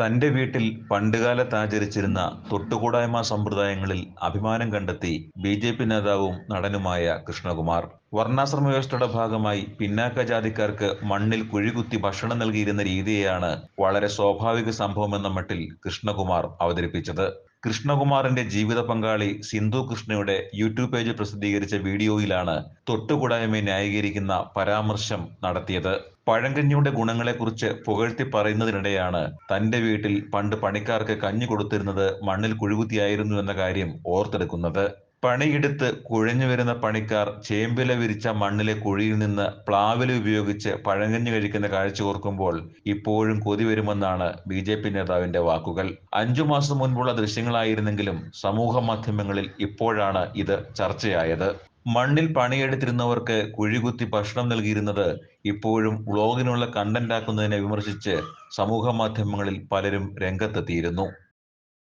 തന്റെ വീട്ടിൽ പണ്ടുകാലത്ത് ആചരിച്ചിരുന്ന തൊട്ടുകൂടായ്മ സമ്പ്രദായങ്ങളിൽ അഭിമാനം കണ്ടെത്തി ബി ജെ പി നേതാവും നടനുമായ കൃഷ്ണകുമാർ. വർണാശ്രമ വ്യവസ്ഥയുടെ ഭാഗമായി പിന്നാക്ക ജാതിക്കാർക്ക് മണ്ണിൽ കുഴികുത്തി ഭക്ഷണം നൽകിയിരുന്ന രീതിയെയാണ് വളരെ സ്വാഭാവിക സംഭവമെന്ന മട്ടിൽ കൃഷ്ണകുമാർ അവതരിപ്പിച്ചത്. കൃഷ്ണകുമാറിന്റെ ജീവിത പങ്കാളി സിന്ധു കൃഷ്ണയുടെ യൂട്യൂബ് പേജിൽ പ്രസിദ്ധീകരിച്ച വീഡിയോയിലാണ് തൊട്ടുകൂടായ്മയെ ന്യായീകരിക്കുന്ന പരാമർശം നടത്തിയത്. പഴങ്കഞ്ഞിയുടെ ഗുണങ്ങളെക്കുറിച്ച് പുകഴ്ത്തി പറയുന്നതിനിടെയാണ് തന്റെ വീട്ടിൽ പണ്ട് പണിക്കാർക്ക് കഞ്ഞി കൊടുത്തിരുന്നത് മണ്ണിൽ കുഴികുത്തിയായിരുന്നു എന്ന കാര്യം ഓർത്തെടുക്കുന്നത്. പണിയെടുത്ത് കുഴഞ്ഞു വരുന്ന പണിക്കാർ ചേമ്പില വിരിച്ച മണ്ണിലെ കുഴിയിൽ നിന്ന് പ്ലാവില ഉപയോഗിച്ച് പഴങ്കഞ്ഞു കഴിക്കുന്ന കാഴ്ച ഓർക്കുമ്പോൾ ഇപ്പോഴും കൊതി വരുമെന്നാണ് ബി ജെ പി നേതാവിന്റെ വാക്കുകൾ. അഞ്ചു മാസം മുൻപുള്ള ദൃശ്യങ്ങളായിരുന്നെങ്കിലും സമൂഹ മാധ്യമങ്ങളിൽ ഇപ്പോഴാണ് ഇത് ചർച്ചയായത്. മണ്ണിൽ പണിയെടുത്തിരുന്നവർക്ക് കുഴികുത്തി ഭക്ഷണം നൽകിയിരുന്നത് ഇപ്പോഴും വ്ളോഗിനുള്ള കണ്ടന്റ് ആക്കുന്നതിനെ വിമർശിച്ച് സമൂഹ മാധ്യമങ്ങളിൽ പലരും രംഗത്തെത്തിയിരുന്നു.